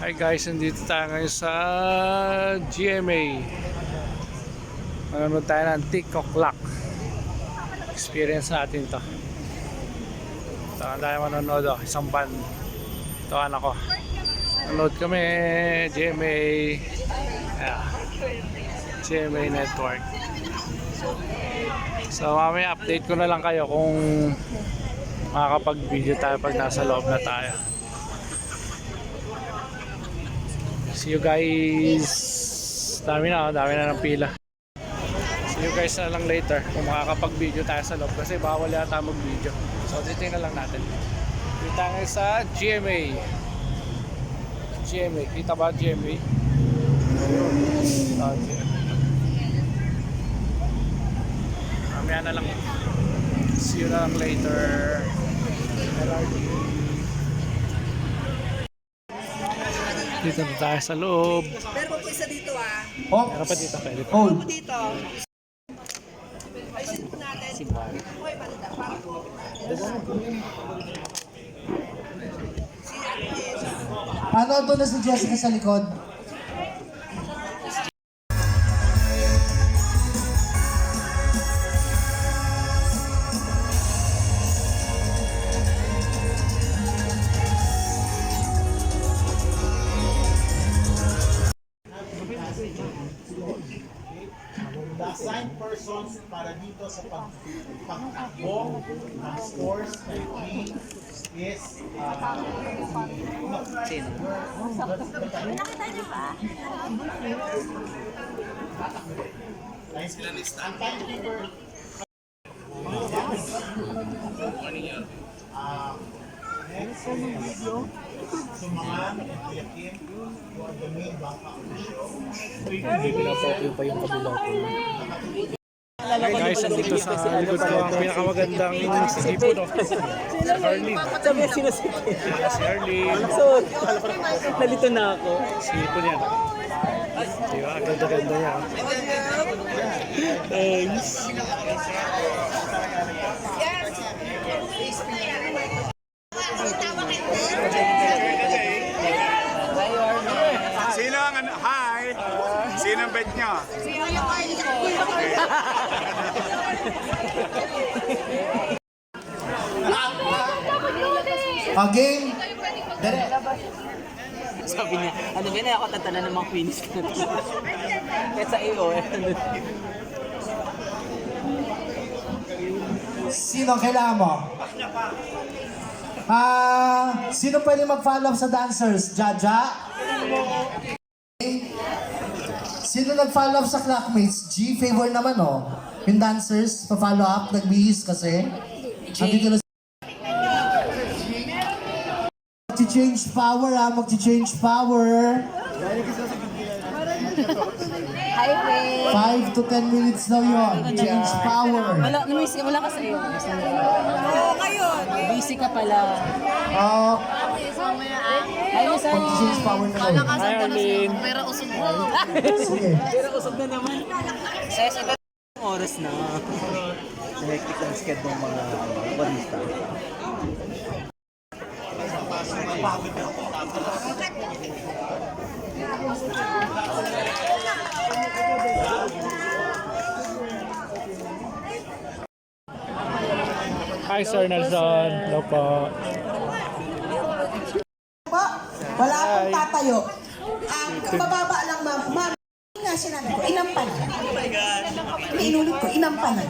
Hi guys, nandito tayo ngayon sa GMA. Manonood tayo ng TikTok Clock. Experience natin to. Ito ang tayo manonood oh, isang band. Ito anak ko. Manonood kami, GMA. Yeah. GMA Network. So mamaya update ko na lang kayo kung makakapag-video tayo pag nasa loob na tayo. See you guys. Dami na, oh, dami na ng pila. See you guys na lang later kung makakapag-video tayo sa loob kasi bawal yata mag-video. So titingnan lang natin. Dito tayo sa GMA. GMA. Kita ba GMA? Mamaya na lang. See you na lang later. LRT. Dito na tayo sa loob. Pero po isa dito ah. Meron pa dito pwede pa. Po dito. Ayusin po natin. Si Okay, banda. Para po. Ano doon na si Jessica sa likod? Persons para dito sa pag pagtakbo ng scores kay Queen is uh, Nice sila ni Stan. Ang timekeeper. Ah, next video. Sumangan, Kuya Kim, you are the main backup of the show. Hey guys, nandito sa likod ko ang pinakamagandang sipo no. Si Harley. Sabi niya sinasipin. Si Harley. So, nalito na ako. Sipo niya. Di ba? Ang Ganda-ganda niya. Thanks. Sino ang? Hi! Sino ang bet nyo? A game? Dere. Sabi niya, ano ba na ako tatala ng mga queens ko. Kaya sa iyo, eh. Sino ang kailangan mo? Ah, sino pwede mag-follow up sa dancers? Jaja? Sino nag-follow up sa clockmates? G, favor naman oh. Yung dancers, pa-follow up, nag-bihis kasi. Andito na Mag-change power ah, mag-change power. Highway. 5 to 10 minutes daw yun. Change power. Wala, namiss ka, wala ka sa iyo. Oo, kayo. Busy ka pala. Oh, Ay, Miss Annie. mag-change power na daw. Hi Arlene. Sige. Pero usog na naman. Sa sa oras na. Hectic ang schedule ng mga barista. Hi Sir Nelson. Hello po. Po, wala akong tatayo. Ang bababa lang ma'am. Ma'am, nga sinabi ko, inampanan. Oh my God. Inulit ko, inampanan.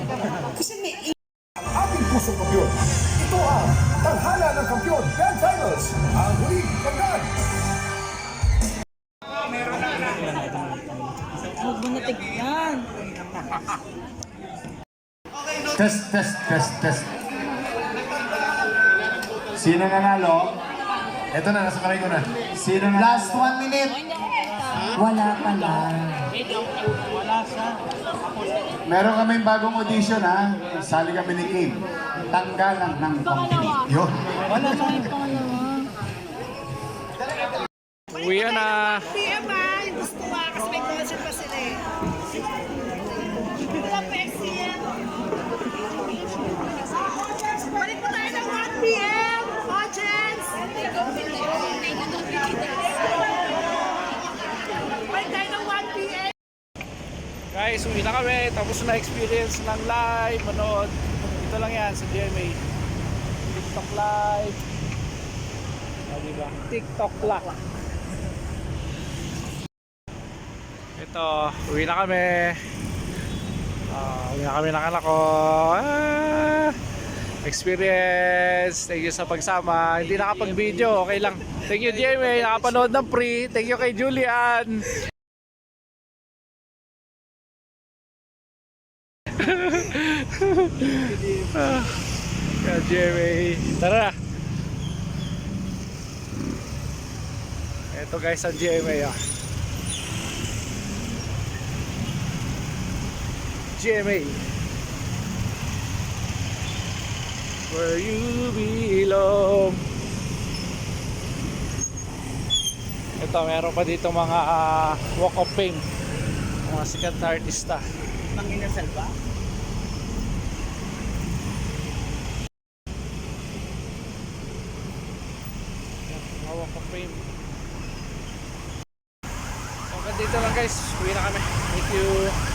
Kasi may ating pusong kampiyon. Ito ang tanghala ng kampiyon Grand Finals, ang huling pagkat. Huwag mo na tignan. Test, test, test, test. Sino nanalo? Ito na, nasa kamay ko na. Sino nanalo? Last one minute. Wala pala. Meron kaming bagong audition ha. Sali kami ni Kim. Tanggalan ng kampiyon. Yun. Uwi na. TMI, gusto nga kasi may concert pa sila eh. Wala pa XCM. Balik po tayo ng 1 p.m. Audience! Guys, uwi na kami. Tapos na experience ng live, manood. Ito lang yan sa GMA. TikTok live. O, diba? TikTok live. Ito, uwi na kami. Ah, uwi na kami ng anak ko. Ah, experience. Thank you sa pagsama. Hindi nakapag-video, okay lang. Thank you, GMA. Nakapanood ng free. Thank you kay Julian. ah, GMA. Tara. Ito guys ang GMA ah. GMA Where you belong Ito meron pa dito mga ah, walk of fame mga sikat na artista Nang inasal ba? Yan, So hanggang dito lang guys. Uwi na kami. Thank you